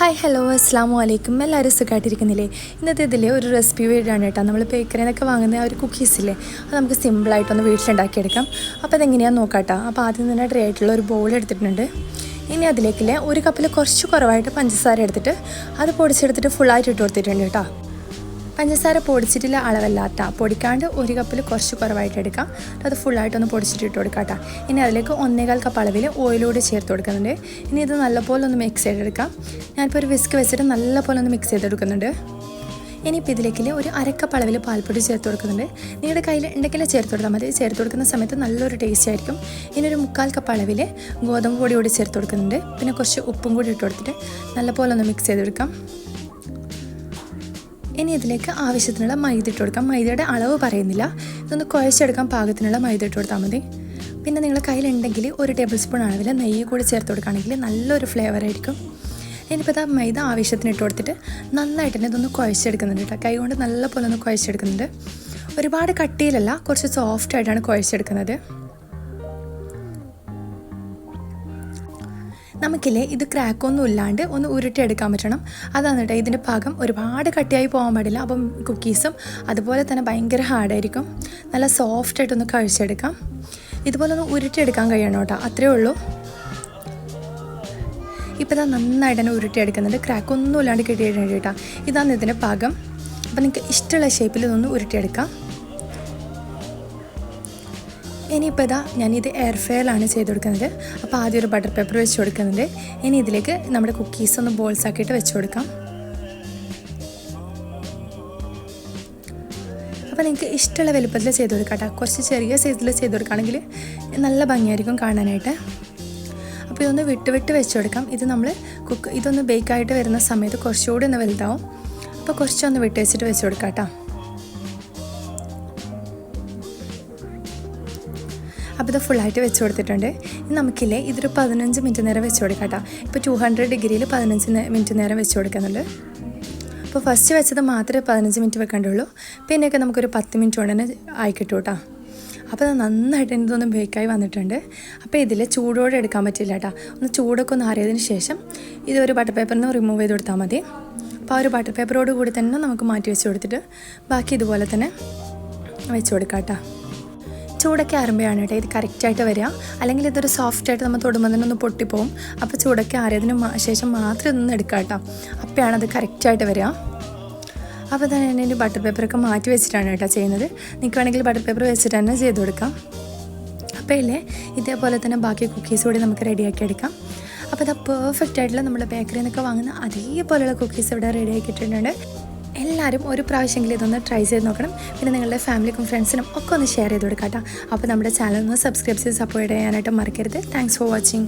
Hi hello അസ്സാം വലൈക്കും എല്ലാവരും സുഖമായിട്ടിരിക്കുന്നില്ലേ? ഇന്നത്തെ ഇതിലെ ഒരു റെസിപ്പി വീടാണ് കേട്ടോ. നമ്മൾ ബേക്കറിയിൽ നിന്നൊക്കെ വാങ്ങുന്ന ആ ഒരു കുക്കീസില്ലേ അത് നമുക്ക് സിമ്പിളായിട്ടൊന്ന് വീട്ടിലുണ്ടാക്കിയെടുക്കാം. അപ്പോൾ അതെങ്ങനെയാണെന്ന് നോക്കാം കേട്ടോ. അപ്പോൾ ആദ്യം തന്നെ ഡ്രൈ ആയിട്ടുള്ള ഒരു ബോൾ എടുത്തിട്ടുണ്ട്. ഇനി അതിലേക്കില്ലേ ഒരു കപ്പിൽ കുറച്ച് കുറവായിട്ട് പഞ്ചസാര എടുത്തിട്ട് അത് പൊടിച്ചെടുത്തിട്ട് ഫുള്ളായിട്ട് ഇട്ട് കൊടുത്തിട്ടുണ്ട് കേട്ടോ. പഞ്ചസാര പൊടിച്ചിട്ടില്ല അളവല്ലാത്ത പൊടിക്കാണ്ട് ഒരു കപ്പിൽ കുറച്ച് കുറവായിട്ട് എടുക്കാം. അത് ഫുള്ളായിട്ടൊന്ന് പൊടിച്ചിട്ട് ഇട്ട് കൊടുക്കാം കേട്ടോ ഇനി അതിലേക്ക് ഒന്നേകാൽ കപ്പ് അളവിൽ ഓയിലൂടെ ചേർത്ത് കൊടുക്കുന്നുണ്ട്. ഇനി ഇത് നല്ലപോലെ ഒന്ന് മിക്സ് ചെയ്തെടുക്കാം ഞാനിപ്പോൾ ഒരു വിസ്ക് വെച്ചിട്ട് നല്ലപോലെ ഒന്ന് മിക്സ് ചെയ്തെടുക്കുന്നുണ്ട് ഇനിയിപ്പോൾ ഇതിലേക്ക് ഒരു അരക്കപ്പ് അളവിൽ പാൽപ്പൊടി ചേർത്ത് കൊടുക്കുന്നുണ്ട്. നിങ്ങളുടെ കയ്യിൽ ഉണ്ടെങ്കിൽ ചേർത്ത് കൊടുത്താൽ മതി. ചേർത്ത് കൊടുക്കുന്ന സമയത്ത് നല്ലൊരു ടേസ്റ്റ് ആയിരിക്കും. ഇനി ഒരു മുക്കാൽ കപ്പ് അളവിൽ ഗോതമ്പ് പൊടി കൂടി ചേർത്ത് കൊടുക്കുന്നുണ്ട്. പിന്നെ കുറച്ച് ഉപ്പും കൂടി ഇട്ട് കൊടുത്തിട്ട് നല്ലപോലെ ഒന്ന് മിക്സ് ചെയ്തെടുക്കാം ഇനി ഇതിലേക്ക് ആവശ്യത്തിനുള്ള മൈദ ഇട്ട് കൊടുക്കാം. മൈദയുടെ അളവ് പറയുന്നില്ല. ഇതൊന്ന് കുഴച്ചെടുക്കാൻ പാകത്തിനുള്ള മൈദ ഇട്ട് കൊടുത്താൽ മതി. പിന്നെ നിങ്ങളുടെ കയ്യിലുണ്ടെങ്കിൽ ഒരു ടേബിൾ സ്പൂൺ അളവിൽ നെയ്യ് കൂടി ചേർത്ത് കൊടുക്കുകയാണെങ്കിൽ നല്ലൊരു ഫ്ലേവർ ആയിരിക്കും. ഇനിയിപ്പോൾ ഇതാ മൈദ ആവശ്യത്തിന് ഇട്ട് കൊടുത്തിട്ട് നന്നായിട്ട് തന്നെ ഇതൊന്ന് കുഴച്ചെടുക്കുന്നുണ്ട് കേട്ടോ. കൈ കൊണ്ട് നല്ല പോലെ ഒന്ന് കുഴച്ചെടുക്കുന്നുണ്ട്. ഒരുപാട് കട്ടിയിലല്ല കുറച്ച് സോഫ്റ്റ് ആയിട്ടാണ് കുഴച്ചെടുക്കുന്നത്. നമുക്കില്ലേ ഇത് ക്രാക്കൊന്നും ഇല്ലാണ്ട് ഒന്ന് ഉരുട്ടിയെടുക്കാൻ പറ്റണം. അതാണ് കേട്ടോ ഇതിന്റെ പാകം ഒരുപാട് കട്ടിയായി പോകാൻ പാടില്ല. അപ്പം കുക്കീസും അതുപോലെ തന്നെ ഭയങ്കര ഹാർഡായിരിക്കും നല്ല സോഫ്റ്റ് ആയിട്ടൊന്ന് കഴിച്ചെടുക്കാം. ഇതുപോലെ ഒന്ന് ഉരുട്ടിയെടുക്കാൻ കഴിയണം കേട്ടോ. അത്രയേ ഉള്ളൂ. ഇപ്പോൾ ഇതാ നന്നായിട്ട് തന്നെ ഉരുട്ടിയെടുക്കുന്നുണ്ട്. ക്രാക്കൊന്നും ഇല്ലാണ്ട് കിട്ടിയിട്ടുണ്ട് കേട്ടോ. ഇതാണ് ഇതിന്റെ പാകം അപ്പം നിങ്ങൾക്ക് ഇഷ്ടമുള്ള ഷേപ്പിൽ ഇതൊന്ന് ഉരുട്ടിയെടുക്കാം. ഇനിയിപ്പോൾ ഇതാ ഞാനിത് എയർ ഫെയറിലാണ് ചെയ്ത് കൊടുക്കുന്നത് അപ്പോൾ ആദ്യം ഒരു ബട്ടർ പേപ്പർ വെച്ച് കൊടുക്കുന്നുണ്ട്. ഇനി ഇതിലേക്ക് നമ്മുടെ കുക്കീസ് ഒന്ന് ബോൾസ് ആക്കിയിട്ട് വെച്ച് കൊടുക്കാം. അപ്പോൾ നിങ്ങൾക്ക് ഇഷ്ടമുള്ള വലുപ്പത്തിൽ ചെയ്ത് കൊടുക്കാം കേട്ടോ. കുറച്ച് ചെറിയ സൈസിൽ ചെയ്ത് കൊടുക്കുകയാണെങ്കിൽ നല്ല ഭംഗിയായിരിക്കും കാണാനായിട്ട്. അപ്പോൾ ഇതൊന്ന് വിട്ട് വിട്ട് വെച്ച് കൊടുക്കാം. ഇത് നമ്മൾ കുക്ക് ഇതൊന്ന് ബേക്കായിട്ട് വരുന്ന സമയത്ത് കുറച്ചുകൂടി ഒന്ന് വലുതാവും. അപ്പോൾ കുറച്ചൊന്ന് വിട്ട് വെച്ചിട്ട് വെച്ച് കൊടുക്കാം കേട്ടോ. അപ്പോൾ ഇത് ഫുള്ളായിട്ട് വെച്ച് കൊടുത്തിട്ടുണ്ട്. നമുക്കില്ലേ ഇതൊരു പതിനഞ്ച് മിനിറ്റ് നേരം വെച്ച് കൊടുക്കാം കേട്ടോ ഇപ്പോൾ ടു ഹൺഡ്രഡ് ഡിഗ്രിയിൽ പതിനഞ്ച് മിനിറ്റ് നേരം വെച്ച് കൊടുക്കുന്നുണ്ട്. അപ്പോൾ ഫസ്റ്റ് വെച്ചത് മാത്രമേ പതിനഞ്ച് മിനിറ്റ് വെക്കേണ്ടുള്ളൂ. പിന്നെയൊക്കെ നമുക്കൊരു പത്ത് മിനിറ്റ് കൊണ്ട് തന്നെ ആയി കിട്ടും അപ്പോൾ അത് നന്നായിട്ട് ഇതൊന്ന് ബേക്കായി വന്നിട്ടുണ്ട്. അപ്പോൾ ഇതിൽ ചൂടോടെ എടുക്കാൻ പറ്റില്ല കേട്ടോ ഒന്ന് ചൂടൊക്കെ ഒന്ന് അറിയതിന് ശേഷം ഇത് ഒരു ബട്ടർ പേപ്പറിൽ നിന്ന് റിമൂവ് ചെയ്ത് കൊടുത്താൽ മതി. അപ്പോൾ ആ ഒരു ബട്ടർ പേപ്പറോട് കൂടി തന്നെ നമുക്ക് മാറ്റി വെച്ച് കൊടുത്തിട്ട് ബാക്കി ഇതുപോലെ തന്നെ വെച്ച് കൊടുക്കാം കേട്ടോ ചൂടൊക്കെ ആറുമ്പോഴാണ് കേട്ടോ ഇത് കറക്റ്റായിട്ട് വരിക. അല്ലെങ്കിൽ ഇതൊരു സോഫ്റ്റായിട്ട് നമ്മൾ തൊടുമ്പോൾ തന്നെ ഒന്ന് പൊട്ടിപ്പോവും. അപ്പോൾ ചൂടൊക്കെ ആറിയതിന് ശേഷം മാത്രം ഇതൊന്ന് എടുക്കുക കേട്ടോ. അപ്പോഴാണ് അത് കറക്റ്റായിട്ട് വരിക. അപ്പോൾ തന്നെ ഞാൻ ബട്ടർ പേപ്പറൊക്കെ മാറ്റി വെച്ചിട്ടാണ് കേട്ടോ ചെയ്യുന്നത്. നിങ്ങൾക്ക് വേണമെങ്കിൽ ബട്ടർ പേപ്പർ വെച്ചിട്ട് തന്നെ ചെയ്ത് കൊടുക്കാം. അപ്പോൾ ഇല്ലേ? ഇതേപോലെ തന്നെ ബാക്കി കുക്കീസ് കൂടി നമുക്ക് റെഡിയാക്കി എടുക്കാം. അപ്പോൾ അത് പെർഫെക്റ്റ് ആയിട്ടുള്ള നമ്മുടെ ബേക്കറിയിൽ നിന്നൊക്കെ വാങ്ങുന്ന അതേപോലെയുള്ള കുക്കീസ് ഇവിടെ റെഡിയാക്കിയിട്ടുണ്ട് എല്ലാവരും ഒരു പ്രാവശ്യമെങ്കിലും ഇതൊന്ന് ട്രൈ ചെയ്ത് നോക്കണം. പിന്നെ നിങ്ങളുടെ ഫാമിലിക്കും ഫ്രണ്ട്സിനും ഒക്കെ ഒന്ന് ഷെയർ ചെയ്ത് കൊടുക്കാം കേട്ടോ അപ്പോൾ നമ്മുടെ ചാനൽ ഒന്ന് സബ്സ്ക്രൈബ് ചെയ്ത് സപ്പോർട്ട് ചെയ്യാനായിട്ട് മറക്കരുത്. Thanks for watching